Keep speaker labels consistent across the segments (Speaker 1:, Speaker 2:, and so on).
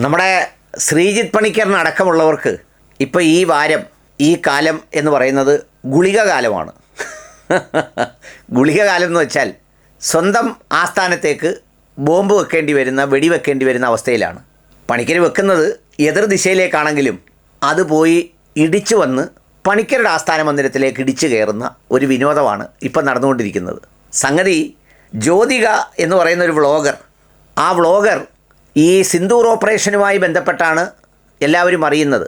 Speaker 1: നമ്മുടെ ശ്രീജിത് പണിക്കറിനടക്കമുള്ളവർക്ക് ഇപ്പോൾ ഈ വാരം ഈ കാലം എന്ന് പറയുന്നത് ഗുളിക കാലമാണ് ഗുളിക കാലം എന്ന് വെച്ചാൽ സ്വന്തം ആസ്ഥാനത്തേക്ക് ബോംബ് വെക്കേണ്ടി വരുന്ന വെടി വെടിവെക്കേണ്ടി വരുന്ന അവസ്ഥയിലാണ്. പണിക്കർ വെക്കുന്നത് എതിർ ദിശയിലേക്കാണെങ്കിലും അത് പോയി ഇടിച്ചു വന്ന് പണിക്കരുടെ ആസ്ഥാന മന്ദിരത്തിലേക്ക് ഇടിച്ചു കയറുന്ന ഒരു വിനോദമാണ് ഇപ്പം നടന്നുകൊണ്ടിരിക്കുന്നത്. സംഗതി ജ്യോതിക എന്ന് പറയുന്ന ഒരു വ്ളോഗർ ആ വ്ളോഗർ ഈ സിന്ദൂർ ഓപ്പറേഷനുമായി ബന്ധപ്പെട്ടാണ് എല്ലാവരും അറിയുന്നത്.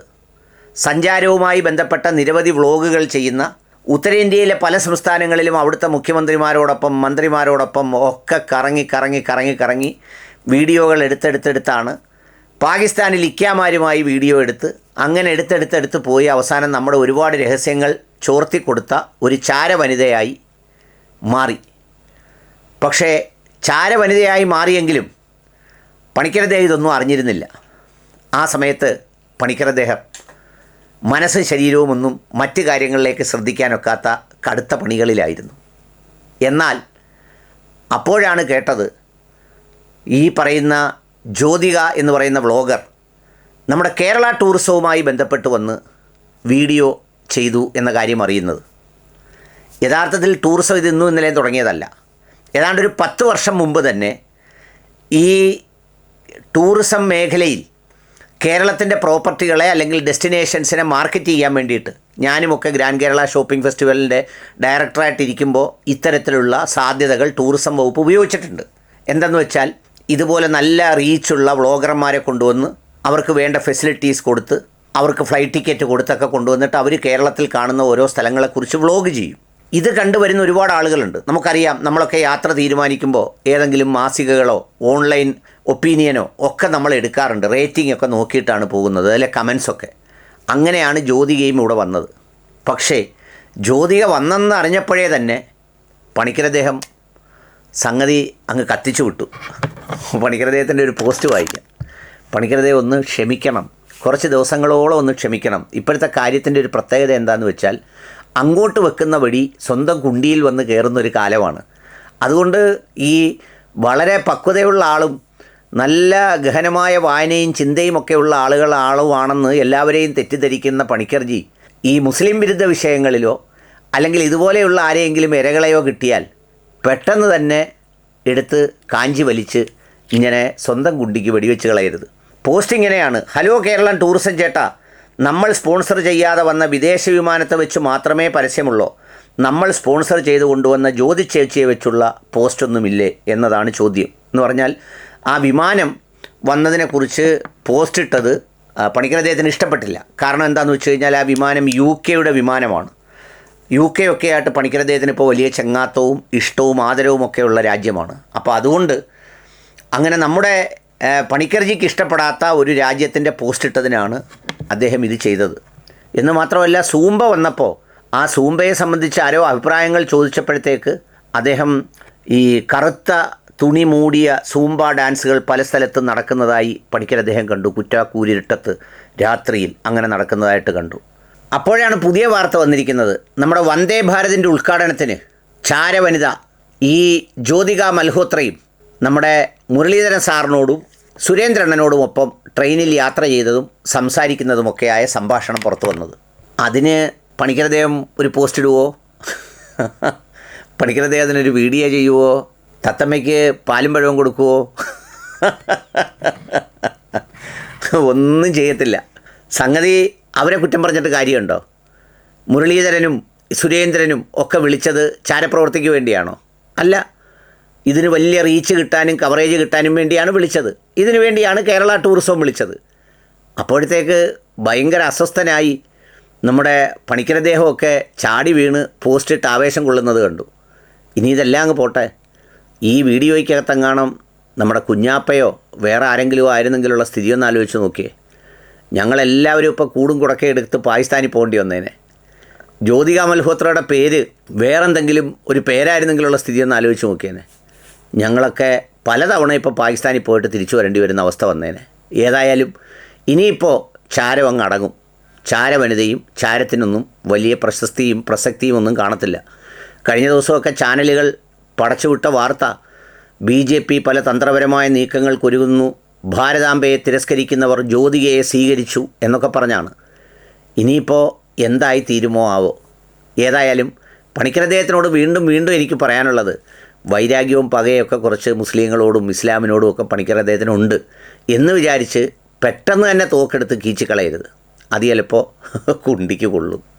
Speaker 1: സഞ്ചാരവുമായി ബന്ധപ്പെട്ട നിരവധി വ്ളോഗുകൾ ചെയ്യുന്ന ഉത്തരേന്ത്യയിലെ പല സംസ്ഥാനങ്ങളിലും അവിടുത്തെ മുഖ്യമന്ത്രിമാരോടൊപ്പം മന്ത്രിമാരോടൊപ്പം ഒക്കെ കറങ്ങി കറങ്ങി കറങ്ങി കറങ്ങി വീഡിയോകൾ എടുത്തെടുത്തെടുത്താണ്. പാകിസ്ഥാനിൽ ഇക്കാമാരുമായി വീഡിയോ എടുത്ത് അങ്ങനെ എടുത്തെടുത്തെടുത്ത് പോയി. അവസാനം നമ്മുടെ ഒരുപാട് രഹസ്യങ്ങൾ ചോർത്തി കൊടുത്ത ഒരു ചാരവനിതയായി മാറി. പക്ഷേ ചാരവനിതയായി മാറിയെങ്കിലും പണിക്കരദ്ദേഹം ഇതൊന്നും അറിഞ്ഞിരുന്നില്ല. ആ സമയത്ത് പണിക്കരദ്ദേഹം മനസ്സും ശരീരവും ഒന്നും മറ്റ് കാര്യങ്ങളിലേക്ക് ശ്രദ്ധിക്കാനൊക്കാത്ത കടുത്ത പണികളിലായിരുന്നു. എന്നാൽ അപ്പോഴാണ് കേട്ടത് ഈ പറയുന്ന ജ്യോതിക എന്ന് പറയുന്ന വ്ളോഗർ നമ്മുടെ കേരള ടൂറിസവുമായി ബന്ധപ്പെട്ട് വന്ന് വീഡിയോ ചെയ്തു എന്ന കാര്യം അറിയുന്നത്. യഥാർത്ഥത്തിൽ ടൂറിസം ഇത് ഇന്നും ഇന്നലെയും തുടങ്ങിയതല്ല. ഏതാണ്ട് ഒരു പത്ത് വർഷം മുമ്പ് തന്നെ ഈ ടൂറിസം മേഖലയിൽ കേരളത്തിന്റെ പ്രോപ്പർട്ടികളെ അല്ലെങ്കിൽ ഡെസ്റ്റിനേഷൻസിനെ മാർക്കറ്റ് ചെയ്യാൻ വേണ്ടിയിട്ട് ഞാനുമൊക്കെ ഗ്രാൻഡ് കേരള ഷോപ്പിംഗ് ഫെസ്റ്റിവലിന്റെ ഡയറക്ടറായിട്ട് ഇരിക്കുമ്പോൾ ഇത്തരത്തിലുള്ള സാധ്യതകൾ ടൂറിസം വകുപ്പ് ഉപയോഗിച്ചിട്ടുണ്ട്. എന്തെന്ന് വെച്ചാൽ ഇതുപോലെ നല്ല റീച്ചുള്ള വ്ളോഗർമാരെ കൊണ്ടുവന്ന് അവർക്ക് വേണ്ട ഫെസിലിറ്റീസ് കൊടുത്ത് അവർക്ക് ഫ്ലൈറ്റ് ടിക്കറ്റ് കൊടുത്തൊക്കെ കൊണ്ടുവന്നിട്ട് അവർ കേരളത്തിൽ കാണുന്ന ഓരോ സ്ഥലങ്ങളെക്കുറിച്ച് വ്ളോഗ് ചെയ്യും. ഇത് കണ്ടുവരുന്ന ഒരുപാട് ആളുകളുണ്ട്. നമുക്കറിയാം നമ്മളൊക്കെ യാത്ര തീരുമാനിക്കുമ്പോൾ ഏതെങ്കിലും മാസികകളോ ഓൺലൈൻ ഒപ്പീനിയനോ ഒക്കെ നമ്മൾ എടുക്കാറുണ്ട്. റേറ്റിംഗ് ഒക്കെ നോക്കിയിട്ടാണ് പോകുന്നത് അതിലെ കമൻസൊക്കെ. അങ്ങനെയാണ് ജ്യോതികയും ഇവിടെ വന്നത്. പക്ഷേ ജ്യോതിക വന്നെന്ന് അറിഞ്ഞപ്പോഴേ തന്നെ പണിക്കരദ്ദേഹം സംഗതി അങ്ങ് കത്തിച്ചു വിട്ടു. പണിക്കരദ്ദേഹത്തിന്റെ ഒരു പോസ്റ്റ് വായിക്കാം. പണിക്കരദ്ദേഹം ഒന്ന് ക്ഷമിക്കണം. കുറച്ച് ദിവസങ്ങളോളം ഒന്ന് ക്ഷമിക്കണം. ഇപ്പോഴത്തെ കാര്യത്തിന്റെ ഒരു പ്രത്യേകത എന്താണെന്ന് വെച്ചാൽ അങ്ങോട്ട് വെക്കുന്ന വഴി സ്വന്തം കുണ്ടിയിൽ വന്ന് കയറുന്ന ഒരു കാലമാണ്. അതുകൊണ്ട് ഈ വളരെ പക്വതയുള്ള ആളും നല്ല ഗഹനമായ വായനയും ചിന്തയും ഒക്കെയുള്ള ആളുകൾ ആളുമാണെന്ന് എല്ലാവരെയും തെറ്റിദ്ധരിക്കുന്ന പണിക്കർജി ഈ മുസ്ലിം വിരുദ്ധ വിഷയങ്ങളിലോ അല്ലെങ്കിൽ ഇതുപോലെയുള്ള ആരെയെങ്കിലും ഇരകളെയോ കിട്ടിയാൽ പെട്ടെന്ന് തന്നെ എടുത്ത് കാഞ്ചി വലിച്ച് ഇങ്ങനെ സ്വന്തം കുണ്ടിക്ക് വെടിവെച്ച് കളയരുത്. പോസ്റ്റ് ഇങ്ങനെയാണ്. ഹലോ കേരളം ടൂറിസം ചേട്ടാ. നമ്മൾ സ്പോൺസർ ചെയ്യാതെ വന്ന വിദേശ വിമാനത്തെ വെച്ച് മാത്രമേ പരസ്യമുള്ളൂ. നമ്മൾ സ്പോൺസർ ചെയ്ത് കൊണ്ടുവന്ന ജ്യോതി ചേച്ചിയെ വെച്ചുള്ള പോസ്റ്റൊന്നുമില്ലേ എന്നതാണ് ചോദ്യം. എന്ന് പറഞ്ഞാൽ ആ വിമാനം വന്നതിനെക്കുറിച്ച് പോസ്റ്റ് ഇട്ടത് പണിക്കൻ അദ്ദേഹത്തിന് ഇഷ്ടപ്പെട്ടില്ല. കാരണം എന്താണെന്ന് വെച്ച് കഴിഞ്ഞാൽ ആ വിമാനം യു കെയുടെ വിമാനമാണ്. യു കെ ഒക്കെ ആയിട്ട് പണിക്കർ അദ്ദേഹത്തിന് ഇപ്പോൾ വലിയ ചങ്ങാത്തവും ഇഷ്ടവും ആദരവും ഉള്ള രാജ്യമാണ്. അപ്പോൾ അതുകൊണ്ട് അങ്ങനെ നമ്മുടെ പണിക്കർജിക്ക് ഇഷ്ടപ്പെടാത്ത ഒരു രാജ്യത്തിന്റെ പോസ്റ്റ് ഇട്ടതിനാണ് അദ്ദേഹം ഇത് ചെയ്തത്. എന്ന് മാത്രമല്ല സൂമ്പ വന്നപ്പോൾ ആ സൂമ്പയെ സംബന്ധിച്ച് ആരോ അഭിപ്രായങ്ങൾ ചോദിച്ചപ്പോഴത്തേക്ക് അദ്ദേഹം ഈ കറുത്ത തുണി മൂടിയ സൂമ്പ ഡാൻസുകൾ പല സ്ഥലത്തും നടക്കുന്നതായി പഠിക്കൽ അദ്ദേഹം കണ്ടു. കുറ്റാക്കൂരിട്ടത്ത് രാത്രിയിൽ അങ്ങനെ നടക്കുന്നതായിട്ട് കണ്ടു. അപ്പോഴാണ് പുതിയ വാർത്ത വന്നിരിക്കുന്നത്. നമ്മുടെ വന്ദേ ഭാരതിന്റെ ഉദ്ഘാടനത്തിന് ചാരവനിത ഈ ജ്യോതിക മൽഹോത്രയും നമ്മുടെ മുരളീധരൻ സാറിനോടും സുരേന്ദ്രണ്ണനോടും ഒപ്പം ട്രെയിനിൽ യാത്ര ചെയ്തതും സംസാരിക്കുന്നതുമൊക്കെയായ സംഭാഷണം പുറത്തു വന്നത്. അതിന് പണിക്കരദേവം ഒരു പോസ്റ്റ് ഇടുവോ? പണിക്കരദേവം അതിനൊരു വീഡിയോ ചെയ്യുവോ? തത്തമ്മയ്ക്ക് പാലും പഴവും കൊടുക്കുവോ? ഒന്നും ചെയ്യത്തില്ല. സംഗതി അവരെ കുറ്റം പറഞ്ഞിട്ട് കാര്യമുണ്ടോ? മുരളീധരനും സുരേന്ദ്രനും ഒക്കെ വിളിച്ചത് ചാരപ്രവർത്തിക്ക് വേണ്ടിയാണോ? അല്ല ഇതിന് വലിയ റീച്ച് കിട്ടാനും കവറേജ് കിട്ടാനും വേണ്ടിയാണ് വിളിച്ചത്. ഇതിനു വേണ്ടിയാണ് കേരള ടൂറിസം വിളിച്ചത്. അപ്പോഴത്തേക്ക് ഭയങ്കര അസ്വസ്ഥനായി നമ്മുടെ പണിക്കരദേഹമൊക്കെ ചാടി വീണ് പോസ്റ്റിട്ട് ആവേശം കൊള്ളുന്നത് കണ്ടു. ഇനി ഇതെല്ലാം അങ്ങ് പോട്ടെ. ഈ വീഡിയോയ്ക്കകത്തെങ്ങാണം നമ്മുടെ കുഞ്ഞാപ്പയോ വേറെ ആരെങ്കിലും ആയിരുന്നെങ്കിലുള്ള സ്ഥിതി ഒന്ന് ആലോചിച്ച് നോക്കിയേ. ഞങ്ങളെല്ലാവരും ഇപ്പോൾ കൂടും കുടക്കെ എടുത്ത് പാകിസ്ഥാനിൽ പോകേണ്ടി വന്നേനെ. ജ്യോതിക മൽഹോത്രയുടെ പേര് വേറെന്തെങ്കിലും ഒരു പേരായിരുന്നെങ്കിലുള്ള സ്ഥിതി ഒന്ന് ആലോചിച്ച് നോക്കിയേനെ. ഞങ്ങളൊക്കെ പലതവണ ഇപ്പോൾ പാകിസ്ഥാനിൽ പോയിട്ട് തിരിച്ചു വരേണ്ടി വരുന്ന അവസ്ഥ വന്നേനെ. ഏതായാലും ഇനിയിപ്പോൾ ചാരം അങ്ങ് അടങ്ങും. ചാരവനിതയും ചാരത്തിനൊന്നും വലിയ പ്രശസ്തിയും പ്രസക്തിയും ഒന്നും കാണത്തില്ല. കഴിഞ്ഞ ദിവസമൊക്കെ ചാനലുകൾ പടച്ചുവിട്ട വാർത്ത ബി ജെ പി പല തന്ത്രപരമായ നീക്കങ്ങൾക്കൊരുങ്ങുന്നു ഭാരതാംബയെ തിരസ്കരിക്കുന്നവർ ജ്യോതികയെ സ്വീകരിച്ചു എന്നൊക്കെ പറഞ്ഞാണ്. ഇനിയിപ്പോൾ എന്തായി തീരുമോ ആവോ? ഏതായാലും പണിക്കരദ്ദേഹത്തിനോട് വീണ്ടും വീണ്ടും എനിക്ക് പറയാനുള്ളത് വൈരാഗ്യവും പകയൊക്കെ കുറച്ച് മുസ്ലിങ്ങളോടും ഇസ്ലാമിനോടും ഒക്കെ പണിക്കർ അദ്ദേഹത്തിനുണ്ട് എന്ന് വിചാരിച്ച് പെട്ടെന്ന് തന്നെ തോക്കെടുത്ത് കീച്ചിക്കളയരുത്. അത് ചിലപ്പോൾ കുണ്ടിക്ക് കൊള്ളും.